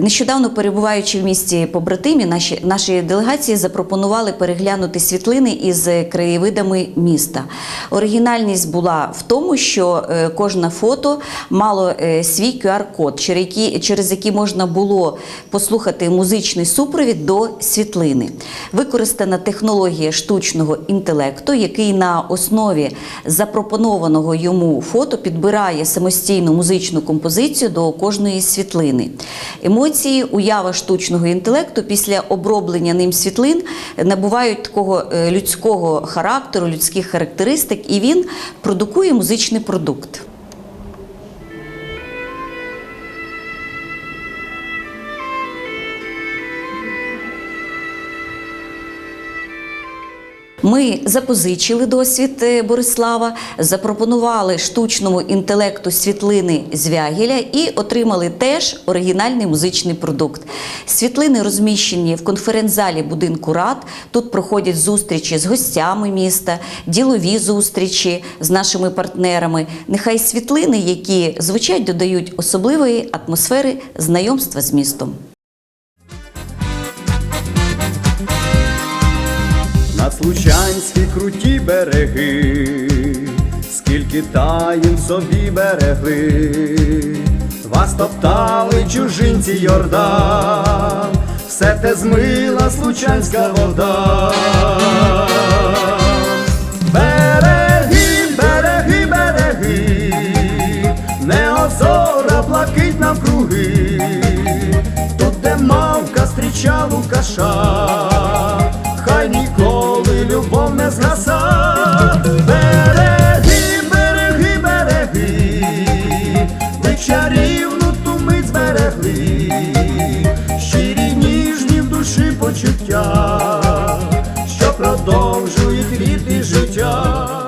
Нещодавно перебуваючи в місті побратимі, наші наші делегації запропонували переглянути світлини із краєвидами міста. Оригінальність була в тому, що е, кожне фото мало е, свій QR-код, через який, через який можна було послухати музичний супровід до світлини. Використана технологія штучного інтелекту, який на основі запропонованого йому фото підбирає самостійну музичну композицію до кожної світлини. Емоції, уява штучного інтелекту після оброблення ним світлин набувають такого е, людського характеру, людських характеристик, і він продукує музичний продукт. Ми запозичили досвід е, Борислава, запропонували штучному інтелекту світлини Звягеля і отримали теж оригінальний музичний продукт. Світлини розміщені в конференц-залі будинку рад. Тут проходять зустрічі з гостями міста, ділові зустрічі з нашими партнерами. Нехай світлини, які звучать, додають особливої атмосфери знайомства з містом. Случанські круті береги, скільки таїн собі берегли, вас топтали чужинці Йордан, все те змила случанська вода. Береги, береги, береги, не озора блакить навкруги, тут де мавка стріча Лукаша, хай ніколи любов не згаса. Береги, береги, береги, ми чарівну ту мить зберегли, щирі ніжні в душі почуття, що продовжують рід і життя.